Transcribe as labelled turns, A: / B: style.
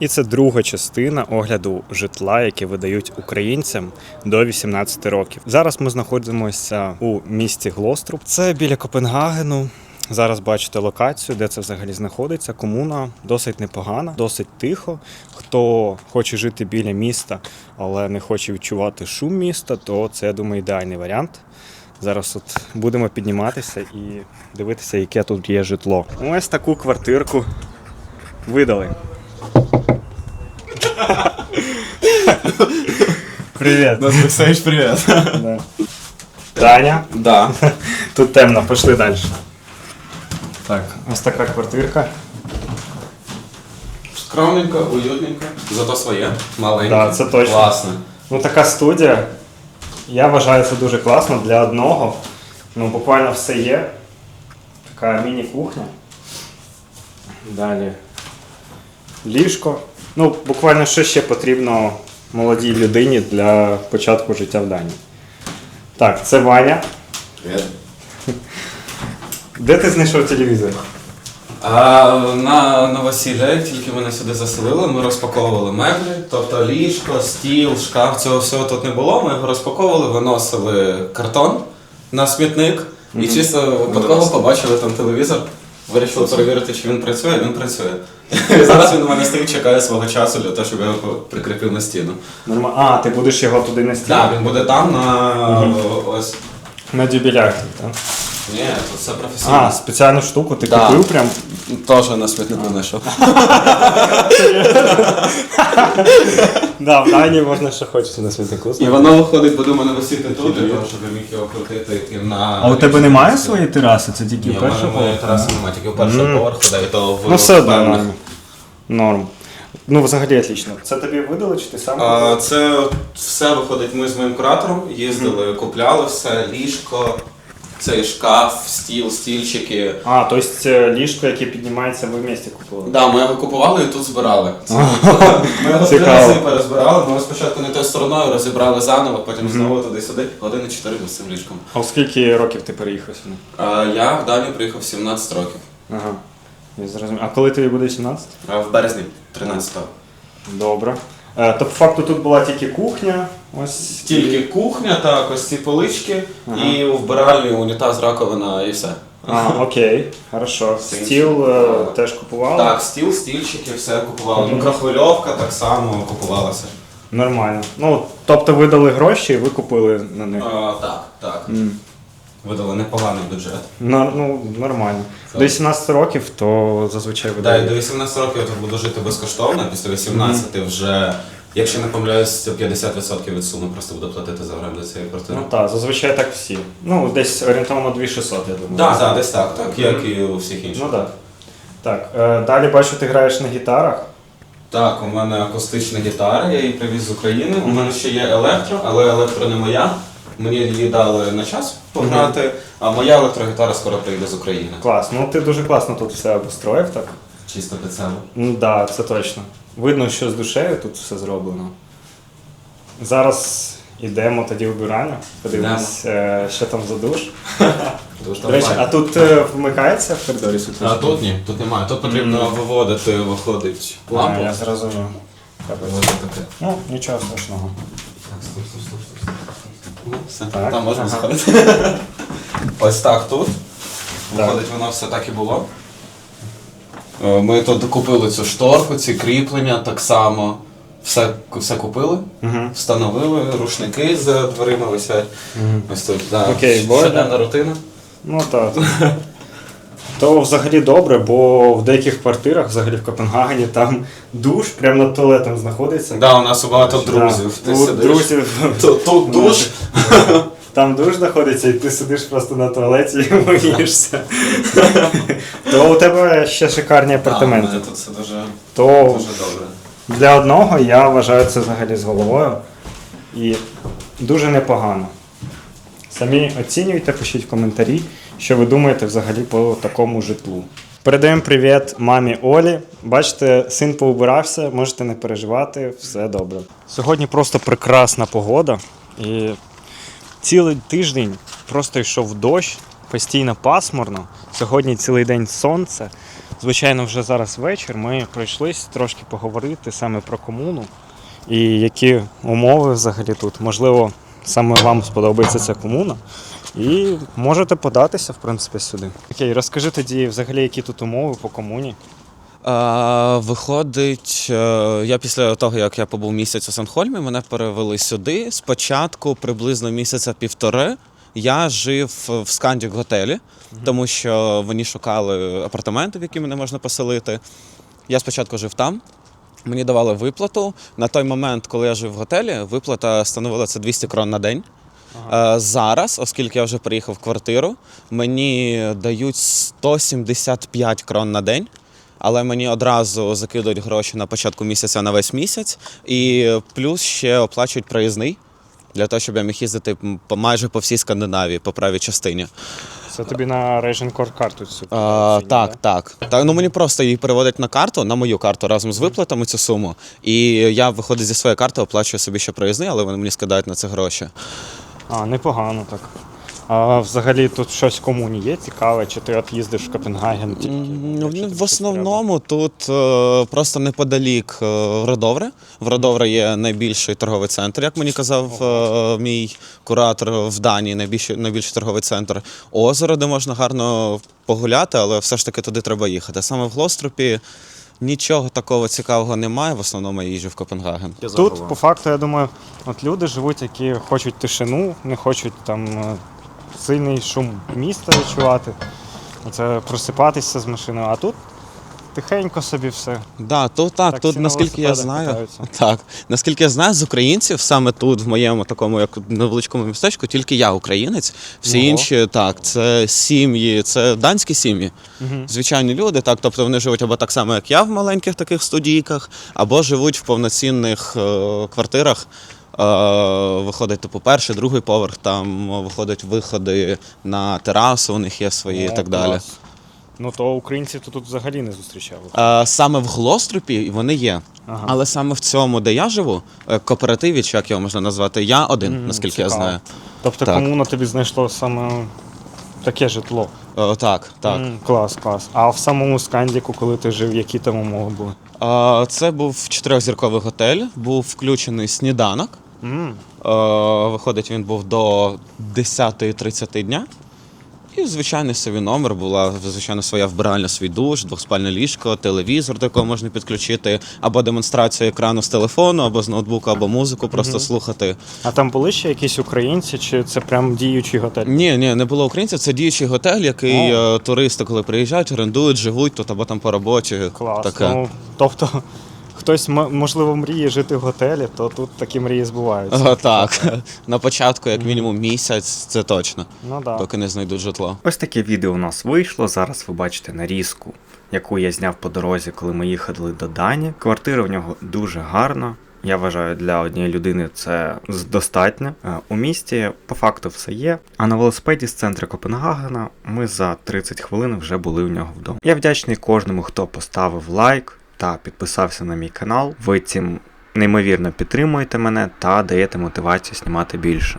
A: І це друга частина огляду житла, яке видають українцям до 18 років. Зараз ми знаходимося у місті Глоструб. Це біля Копенгагену. Зараз бачите локацію, де це взагалі знаходиться. Комуна досить непогана, досить тихо. Хто хоче жити біля міста, але не хоче відчувати шум міста, то це я думаю ідеальний варіант. Зараз от будемо підніматися і дивитися, яке тут є житло. Ось таку квартирку видали. Привіт.
B: Нас Алексеевич, привет.
A: Да. Таня,
B: Да.
A: тут темно, пішли далі. Так, ось така квартирка.
B: Скромненько, уютненько. Зато своє. Маленьке.
A: Да, це точно.
B: Класно.
A: Ну така студія. Я вважаю це дуже класно для одного. Ну, буквально все є. Така міні-кухня. Далі. Ліжко. Ну, буквально що ще потрібно молодій людині для початку життя в Данії. Так, це Ваня.
B: Привет.
A: Де ти знайшов телевізор?
B: А, на новосілля, тільки мене сюди заселили, ми розпаковували меблі, тобто ліжко, стіл, шкаф, цього всього тут не було. Ми його розпаковували, виносили картон на смітник і чисто випадково побачили там телевізор. Вирішили перевірити, чи він працює, він працює. Зараз він у мене стоїть, чекає свого часу для того, щоб я його прикріпив на стіну.
A: Норма... А, ти будеш його туди на стіл?
B: Так, він буде там на ось.
A: На дюбелях, так?
B: Ні, тут все професійно.
A: А, спеціальну штуку ти
B: Да.
A: купив прям.
B: Теж на смітнику знайшов.
A: Да, в Данії можна що хочеш на смітнику.
B: І воно виходить, буде у мене висіти тут, для того, щоб я міг його крутити і на.
C: А у тебе немає своєї тераси? Це тільки
B: Ні, у
C: першого
B: мене моєї тераси немає, тільки у першого поверху, да, і то в
A: Ну все одно
B: певних.
A: норм. Норм. Ну, взагалі отлично. Це тобі видали, чи ти сам?
B: А. Це все виходить. Ми з моїм куратором їздили, купляли все, ліжко, цей шкаф, стіл, стільчики.
A: А, тобто це ліжко, яке піднімається, ви в місті купили.
B: Да, ми його купували і тут збирали. Ми його три рази перезбирали. Ми спочатку не тою стороною розібрали заново, потім знову туди-сюди. Години чотири з цим ліжком.
A: А у скільки років ти переїхав сюди?
B: А, Я в Данію приїхав 17 років.
A: Ага. Я зрозумів. А коли тобі буде 17?
B: А, В березні 13-го.
A: Добре. Е, то по факту тут була тільки кухня. Ось
B: Тільки кухня, так, ось ці полички,
A: Ага.
B: і вбиральні унітаз, раковина і все.
A: А, окей, хорошо.
B: Все
A: Стіл е, теж купували?
B: Так, стіл, стільчики, все купували. Мікрохвильовка так само купувалася.
A: Нормально. Ну, тобто ви дали гроші і ви купили на них.
B: А, так, так.
A: М.
B: Видали непоганий бюджет.
A: Ну, ну, нормально. До 18 років, то зазвичай
B: Да, і
A: видають.
B: до 18 років я тут буду жити безкоштовно, після 18 вже, якщо не помиляюсь, 50% від суми просто буду платити за оренду цієї квартири.
A: Ну так, зазвичай так всі. Ну, десь орієнтовно 2600, я думаю.
B: Так, так, десь так, так, як і у всіх інших.
A: Ну так. Так, е, далі бачу, ти граєш на гітарах.
B: Так, у мене акустична гітара, я її привіз з України. У мене ще є електро, але електро не моя. Мені її дали на час пограти, а моя електрогітара скоро приїде з України.
A: Клас. Ну ти дуже класно тут все обустроїв так.
B: Чисто під себе.
A: Ну так, да, це точно. Видно, що з душею тут все зроблено. Зараз йдемо тоді в бюрання, подивимось, е, що там за душ.
B: Дуже
A: До речі, а тут е, вмикається в коридорі світло?
B: а тут ні, тут немає. Тут потрібно виводити, виходить
A: А,
B: лампу.
A: я зрозумів.
B: Таке.
A: Ну, нічого страшного.
B: Так, стоп, стоп, стоп, стоп. Ну, все,
A: Так,
B: там можна
A: ага.
B: заходити. Ось так тут.
A: Так.
B: Виходить, воно все так і було. Е, Ми тут купили цю шторку, ці кріплення так само. Все, все купили,
A: Угу.
B: встановили, рушники за дверима висять. Ось тут, да.
A: Окей, бо-
B: щоденна рутина.
A: Ну так. То взагалі добре, бо в деяких квартирах, взагалі в Копенгагені, там душ прямо над туалетом знаходиться.
B: Да, у нас багато
A: Да.
B: друзів. Ти
A: У
B: сидиш.
A: друзів.
B: Тут, тут душ.
A: Там душ знаходиться, і ти сидиш просто на туалеті і миєшся. То у тебе ще шикарні
B: Да, у
A: апартаменти.
B: мене тут все дуже,
A: То
B: дуже добре.
A: для одного я вважаю це взагалі з головою. І дуже непогано. Самі оцінюйте, пишіть в коментарі, що ви думаєте взагалі по такому житлу. Передаємо привіт мамі Олі. Бачите, син поубирався, можете не переживати, все добре. Сьогодні просто прекрасна погода. І цілий тиждень просто йшов дощ, постійно пасмурно. Сьогодні цілий день сонце. Звичайно, вже зараз вечір. Ми пройшлись трошки поговорити саме про комуну і які умови взагалі тут. Можливо, саме вам сподобається ця комуна. І можете податися, в принципі, сюди. Окей, розкажи тоді взагалі, які тут умови по комуні.
B: А, виходить, е, я після того, як я побув місяць у Санхольмі, мене перевели сюди. Спочатку, приблизно місяця півтори, я жив в Скандік готелі, тому що вони шукали апартаменти, в які мене можна поселити. Я спочатку жив там. Мені давали виплату. На той момент, коли я жив в готелі, виплата становила це 200 крон на день. Е, Зараз, оскільки я вже приїхав в квартиру, мені дають 175 крон на день. Але мені одразу закидують гроші на початку місяця на весь місяць, і плюс ще оплачують проїзний для того, щоб я міг їздити по майже по всій Скандинавії, по правій частині.
A: Це тобі на Core карту цю.
B: А, так, так. Та, ну мені просто її переводять на карту, на мою карту разом з виплатами цю суму. І я виходить зі своєї карти, оплачую собі ще проїзний, але вони мені скидають на це гроші.
A: А, непогано так. А взагалі тут щось комуні є цікаве, чи ти от їздиш в Копенгаген тільки? Якщо
B: ну,
A: тобі
B: В
A: щось
B: основному тут е, просто неподалік е, Родовре. В Родовре є найбільший торговий центр, як мені казав е, мій куратор в Данії, найбільший, найбільший торговий центр. Озеро, де можна гарно погуляти, але все ж таки туди треба їхати. Саме в Глострупі нічого такого цікавого немає. В основному я їжджу в Копенгаген.
A: Тут, по факту, я думаю, от люди живуть, які хочуть тишину, не хочуть там е, сильний шум міста відчувати. Це просипатися з машиною, а тут тихенько собі все.
B: Да, тут так,
A: Так,
B: тут наскільки я знаю,
A: катаються.
B: так наскільки я знаю, з українців саме тут, в моєму такому як невеличкому містечку, тільки я українець. Всі
A: Ого.
B: інші так, це сім'ї, це данські сім'ї.
A: Угу.
B: Звичайні люди, так, тобто вони живуть або так само, як я в маленьких таких студійках, або живуть в повноцінних е, квартирах. Е, виходить, типу, перший, другий поверх, там е, виходять виходи на терасу, у них є свої і так далі.
A: Ну то українців то тут взагалі не зустрічали.
B: Е, Саме в Глострупі вони є.
A: Ага.
B: Але саме в цьому, де я живу, е, кооперативі, чи як його можна назвати, я один,
A: Мгм,
B: наскільки я
A: цікаво.
B: знаю.
A: Тобто
B: Так.
A: комуна тобі знайшло саме таке житло.
B: Е, Так, так.
A: М, клас, клас. А в самому Скандіку, коли ти жив, які там умови були?
B: Е, Це був чотирьохзірковий готель, був включений сніданок.
A: М,
B: Е, Виходить, він був до 10.30 дня. І звичайний собі номер була звичайно своя вбиральня, свій душ, двохспальне ліжко, телевізор, до якого можна підключити, або демонстрацію екрану з телефону, або з ноутбука, або музику просто
A: Мгм.
B: слухати.
A: А там були ще якісь українці, чи це прям діючий готель?
B: Ні, ні, не було українців. Це діючий готель, який е, туристи, коли приїжджають, орендують, живуть тут або там по роботі.
A: Клас.
B: Таке.
A: Ну, тобто, хтось м- можливо мріє жити в готелі, то тут такі мрії збуваються.
B: Ага, так. На початку, як мінімум, місяць, це точно,
A: Ну да.
B: поки не знайдуть житло.
D: Ось таке відео у нас вийшло. Зараз ви бачите нарізку, яку я зняв по дорозі, коли ми їхали до Дані. Квартира в нього дуже гарна. Я вважаю, для однієї людини це достатньо. Е, У місті по факту все є. А на велосипеді з центру Копенгагена ми за 30 хвилин вже були у нього вдома. Я вдячний кожному, хто поставив лайк та підписався на мій канал. Ви цим неймовірно підтримуєте мене та даєте мотивацію знімати більше.